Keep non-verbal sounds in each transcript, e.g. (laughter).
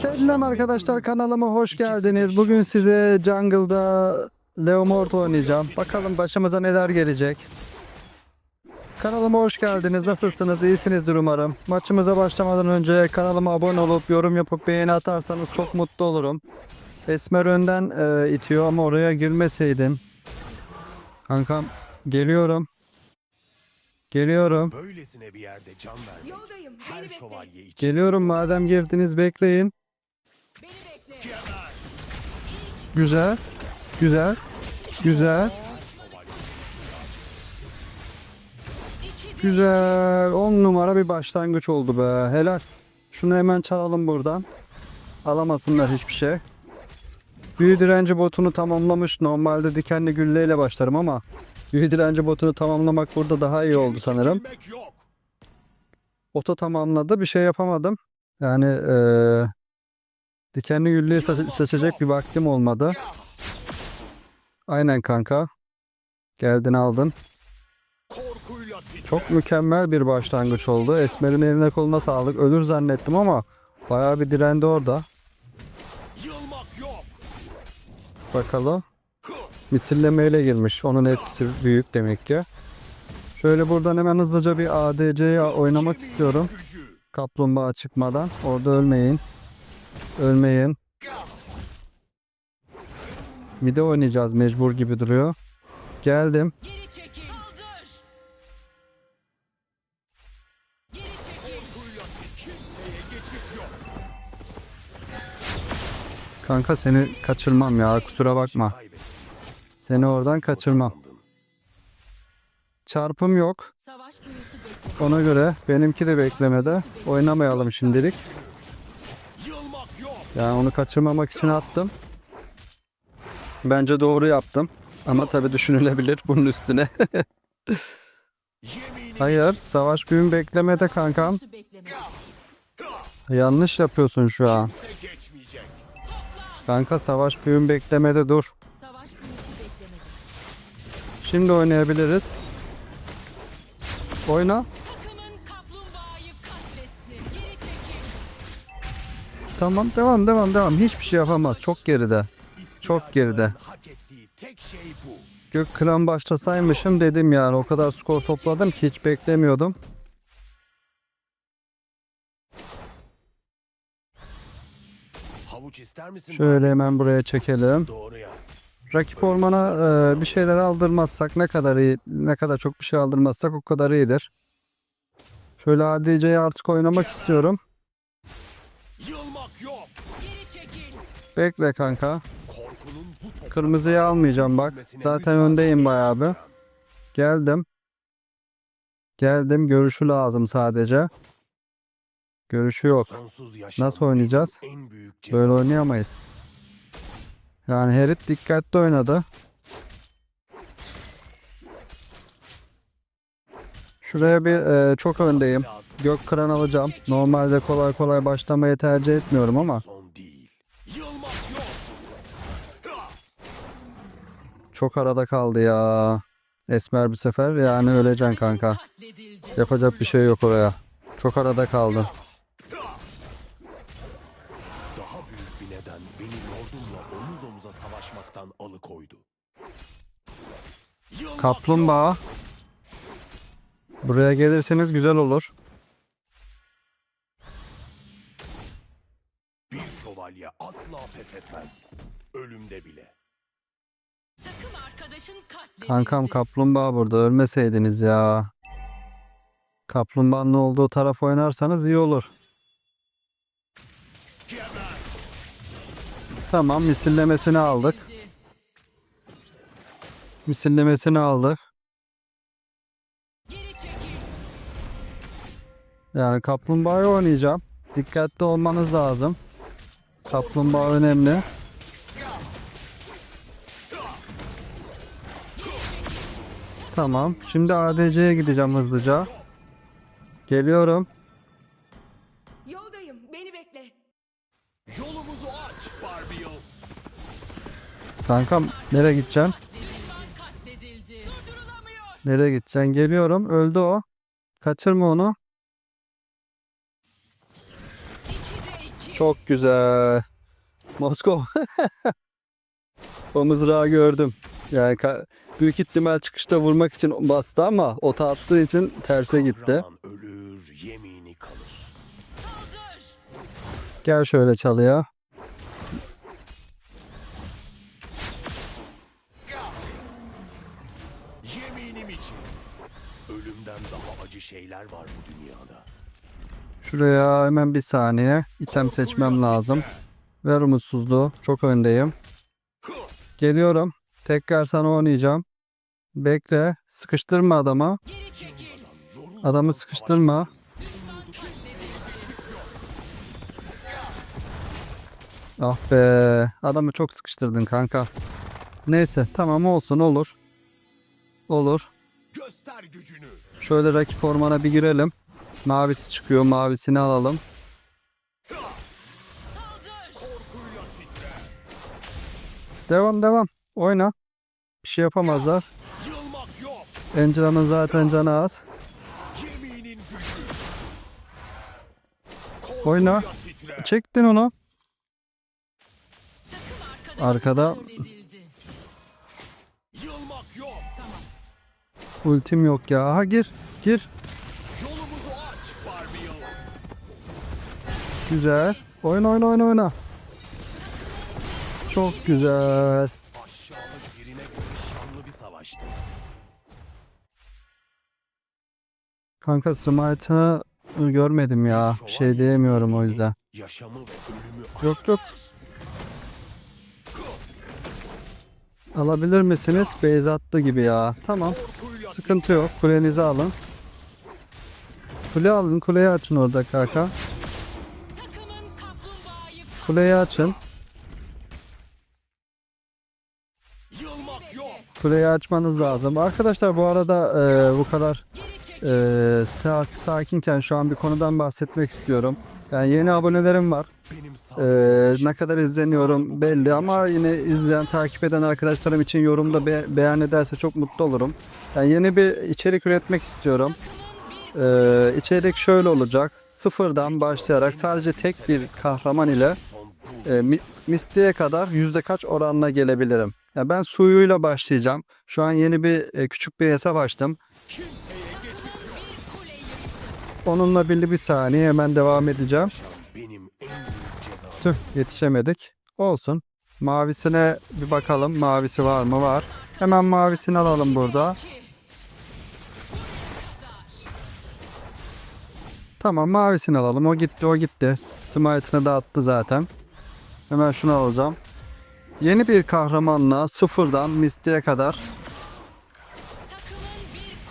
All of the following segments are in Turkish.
Selam arkadaşlar kanalıma hoş geldiniz. Bugün size jungle'da Leomord oynayacağım. Bakalım başımıza neler gelecek. Kanalıma hoş geldiniz. Nasılsınız? İyisinizdir umarım. Maçımıza başlamadan önce kanalıma abone olup yorum yapıp beğeni atarsanız çok mutlu olurum. Esmer önden e, itiyor ama oraya girmeseydim. Kankam geliyorum. Geliyorum. Böylesine bir yerde can vermek Yoldayım. her Beni bekle. şövalye için Geliyorum madem girdiniz bekleyin. Güzel. Güzel. Güzel. Güzel. 10 numara bir başlangıç oldu be. Helal. Şunu hemen çalalım buradan. Alamasınlar hiçbir şey. Büyü direnci botunu tamamlamış. Normalde dikenli gülleyle başlarım ama büyü direnci botunu tamamlamak burada daha iyi oldu sanırım. Oto tamamladı. Bir şey yapamadım. Yani eee dikenli güllüğü sa- seçecek bir vaktim olmadı. Aynen kanka. Geldin aldın. Çok mükemmel bir başlangıç oldu. Esmer'in eline koluna sağlık. Ölür zannettim ama bayağı bir direndi orada. Bakalım. Misillemeyle girmiş. Onun etkisi büyük demek ki. Şöyle buradan hemen hızlıca bir ADC'ye oynamak istiyorum. Kaplumbağa çıkmadan. Orada ölmeyin. Ölmeyin. Mide oynayacağız mecbur gibi duruyor. Geldim. Kanka seni kaçırmam ya kusura bakma. Seni oradan kaçırmam. Çarpım yok. Ona göre benimki de beklemede. Oynamayalım şimdilik. Yani onu kaçırmamak için attım. Bence doğru yaptım. Ama tabii düşünülebilir bunun üstüne. (laughs) Hayır, savaş büyüm beklemede kankam. Yanlış yapıyorsun şu an. Kanka savaş büyüm beklemede dur. Şimdi oynayabiliriz. Oyna. Tamam, devam, devam, devam. Hiçbir şey yapamaz. Çok geride. Çok geride. Gök kıran başlasaymışım dedim yani. O kadar skor topladım ki hiç beklemiyordum. Şöyle hemen buraya çekelim. Rakip ormana e, bir şeyler aldırmazsak ne kadar iyi, ne kadar çok bir şey aldırmazsak o kadar iyidir. Şöyle ADC'yi artık oynamak istiyorum. Bekle kanka. Kırmızıyı almayacağım bak. Zaten öndeyim bayağı bir. Geldim. Geldim. Görüşü lazım sadece. Görüşü yok. Nasıl oynayacağız? Böyle oynayamayız. Yani Herit dikkatli oynadı. Şuraya bir e, çok öndeyim. Gök kıran alacağım. Normalde kolay kolay başlamayı tercih etmiyorum ama çok arada kaldı ya. Esmer bir sefer yani öleceksin kanka. Yapacak bir şey yok oraya. Çok arada kaldın. Daha büyük bir neden beni lordumla omuz omuza savaşmaktan alıkoydu. Kaplumbağa. Buraya gelirseniz güzel olur. Bir şövalye asla pes etmez. Ölümde bile. Kankam kaplumbağa burada ölmeseydiniz ya. Kaplumbağanın olduğu taraf oynarsanız iyi olur. Tamam misillemesini aldık. Misillemesini aldık. Yani kaplumbağayı oynayacağım. Dikkatli olmanız lazım. Kaplumbağa önemli. Tamam. Şimdi ADC'ye gideceğim hızlıca. Geliyorum. Yoldayım. Beni bekle. Yolumuzu aç Barbiel. Kankam nereye gideceksin? Nereye gideceksin? Geliyorum. Öldü o. Kaçırma onu. Çok güzel. Moskov. (laughs) o mızrağı gördüm. Yani büyük ihtimal çıkışta vurmak için bastı ama ota attığı için terse gitti. Ölür, yemini kalır. Gel şöyle çalıya. Yeminim için. Ölümden daha acı şeyler var bu dünyada. Şuraya hemen bir saniye. item seçmem lazım. Ver umutsuzluğu. Çok öndeyim. Geliyorum. Tekrar sana oynayacağım. Bekle. Sıkıştırma adama. Adamı sıkıştırma. Ah be. Adamı çok sıkıştırdın kanka. Neyse tamam olsun olur. Olur. Şöyle rakip ormana bir girelim. Mavisi çıkıyor. Mavisini alalım. Devam devam. Oyna. Bir şey yapamazlar. Angela'nın zaten canı az. Oyna. Çektin onu. Arkada. Ultim yok ya. Aha gir. Gir. Güzel. Oyna oyna oyna oyna. Çok güzel. Kanka Smite'ı görmedim ya. Bir şey diyemiyorum o yüzden. Yaşamı ve ölümü Yok yok. Alabilir misiniz? Beyz attı gibi ya. Tamam. Sıkıntı yok. Kulenizi alın. Kule alın. Kuleyi açın orada kanka. Kuleyi açın. Yılmak yok. Kuleyi açmanız lazım. Arkadaşlar bu arada e, bu kadar geri çekil. e, sa- sakinken şu an bir konudan bahsetmek istiyorum. Yani yeni abonelerim var. Ee, ne kadar izleniyorum belli ama yine izleyen, takip eden arkadaşlarım için yorumda be- beyan ederse çok mutlu olurum. Yani yeni bir içerik üretmek istiyorum. Ee, içerik şöyle olacak. Sıfırdan başlayarak sadece tek bir kahraman ile e, mi- kadar yüzde kaç oranla gelebilirim. Ya ben suyuyla başlayacağım. Şu an yeni bir e, küçük bir hesap açtım. Onunla birlikte bir saniye hemen devam edeceğim. Tüh yetişemedik. Olsun. Mavisine bir bakalım. Mavisi var mı? Var. Hemen mavisini alalım burada. Tamam mavisini alalım. O gitti o gitti. Smite'ını da attı zaten. Hemen şunu alacağım. Yeni bir kahramanla sıfırdan Misty'ye kadar.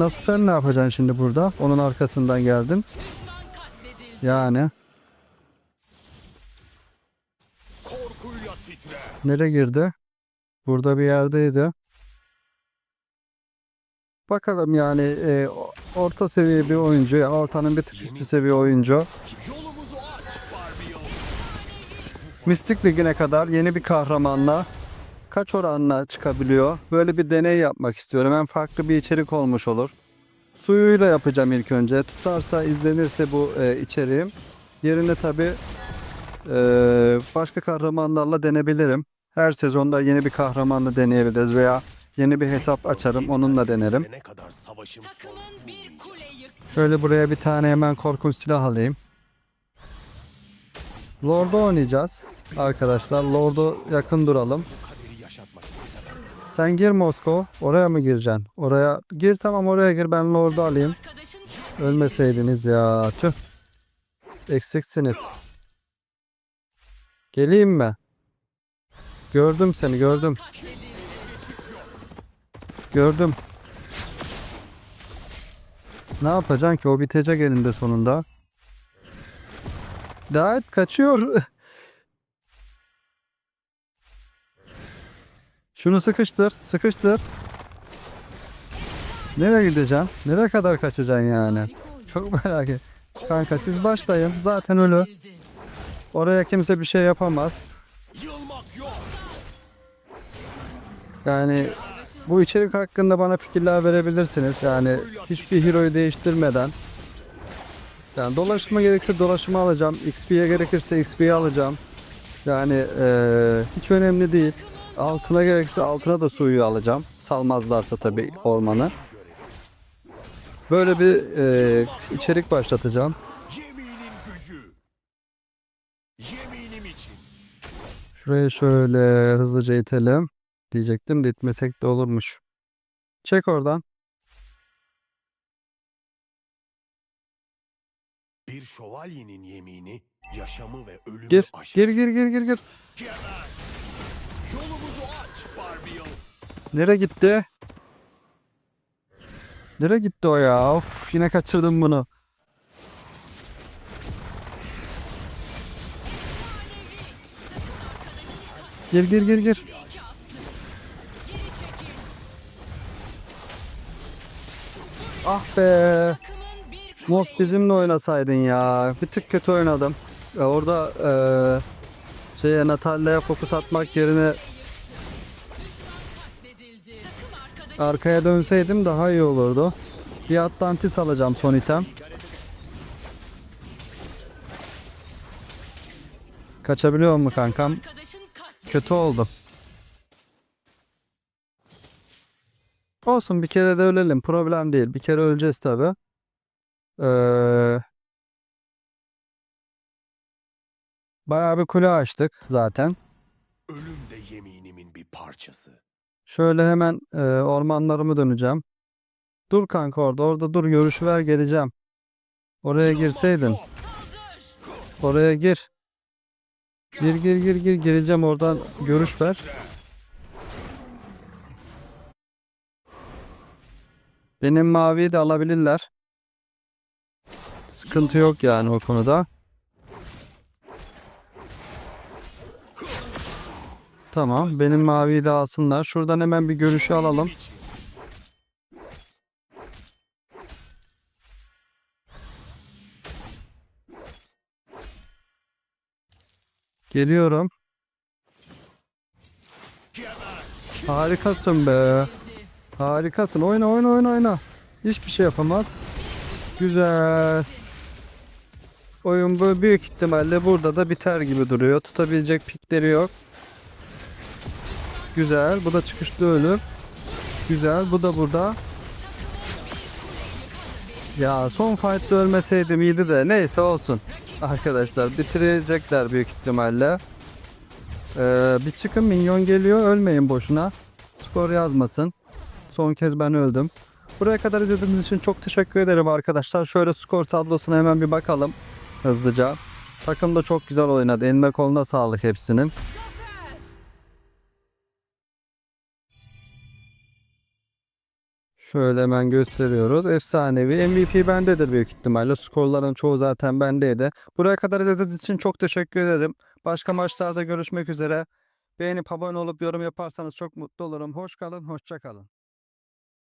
Nasıl sen ne yapacaksın şimdi burada? Onun arkasından geldin. Yani nereye girdi? Burada bir yerdeydi. Bakalım yani e, orta seviye bir oyuncu, ya ortanın bir tık üstü seviye oyuncu. Mistik Ligi'ne kadar yeni bir kahramanla kaç oranla çıkabiliyor? Böyle bir deney yapmak istiyorum. Hem farklı bir içerik olmuş olur. Suyuyla yapacağım ilk önce. Tutarsa, izlenirse bu e, içeriğim. Yerine tabi başka kahramanlarla denebilirim. Her sezonda yeni bir kahramanla deneyebiliriz veya yeni bir hesap açarım onunla denerim. Şöyle buraya bir tane hemen korkunç silah alayım. Lord'u oynayacağız arkadaşlar. Lord'u yakın duralım. Sen gir Moskova. Oraya mı gireceksin? Oraya gir tamam oraya gir ben Lord'u alayım. Ölmeseydiniz ya. Tüh. Eksiksiniz. Geleyim mi? Gördüm seni gördüm. Gördüm. Ne yapacaksın ki? O bitecek elinde sonunda. Daha et kaçıyor. (laughs) Şunu sıkıştır. Sıkıştır. Nereye gideceksin? Nereye kadar kaçacaksın yani? Çok merak et. Kanka siz başlayın. Zaten ölü. Oraya kimse bir şey yapamaz. Yani bu içerik hakkında bana fikirler verebilirsiniz. Yani hiçbir hero'yu değiştirmeden Yani dolaşma gerekirse dolaşımı alacağım. XP'ye gerekirse XP'yi alacağım. Yani eee, hiç önemli değil. Altına gerekirse altına da suyu alacağım. Salmazlarsa tabii ormanı. Böyle bir eee, içerik başlatacağım. Şuraya şöyle hızlıca itelim. Diyecektim de itmesek de olurmuş. Çek oradan. Bir şövalyenin yemini yaşamı ve ölümü Gir. aşar. Gir gir gir gir gir. Nereye gitti? Nereye gitti o ya? Of yine kaçırdım bunu. Gir gir gir gir. Ah be. Takımın bir Mos bizimle oynasaydın ya. Bir tık kötü oynadım. Orada e, şeye Natalia'ya fokus atmak yerine arkaya dönseydim daha iyi olurdu. Bir Atlantis alacağım son item. Kaçabiliyor mu kankam? Kötü oldu. Olsun bir kere de ölelim. Problem değil. Bir kere öleceğiz tabi. Ee, bayağı bir kule açtık zaten. Ölüm de yeminimin bir parçası. Şöyle hemen e, ormanlarımı döneceğim. Dur kanka orada. Orada dur. Görüşü ver geleceğim. Oraya girseydin. Oraya gir. Gir gir gir gir. Geleceğim oradan. Görüş ver. Benim maviyi de alabilirler. Sıkıntı yok yani o konuda. Tamam. Benim maviyi de alsınlar. Şuradan hemen bir görüşü alalım. Geliyorum. Harikasın be. Harikasın. Oyna oyna oyna oyna. Hiçbir şey yapamaz. Güzel. Oyun bu büyük ihtimalle burada da biter gibi duruyor. Tutabilecek pikleri yok. Güzel. Bu da çıkışlı ölüm. Güzel. Bu da burada. Ya son fight'ta ölmeseydim iyiydi de neyse olsun. Arkadaşlar bitirecekler büyük ihtimalle. Ee, bir çıkın minyon geliyor ölmeyin boşuna. Skor yazmasın. Son kez ben öldüm. Buraya kadar izlediğiniz için çok teşekkür ederim arkadaşlar. Şöyle skor tablosuna hemen bir bakalım hızlıca. Takım da çok güzel oynadı. Eline koluna sağlık hepsinin. Şöyle hemen gösteriyoruz. Efsanevi. MVP bendedir büyük ihtimalle. Skorların çoğu zaten bendeydi. Buraya kadar izlediğiniz için çok teşekkür ederim. Başka maçlarda görüşmek üzere. Beğenip abone olup yorum yaparsanız çok mutlu olurum. Hoş kalın, hoşça kalın.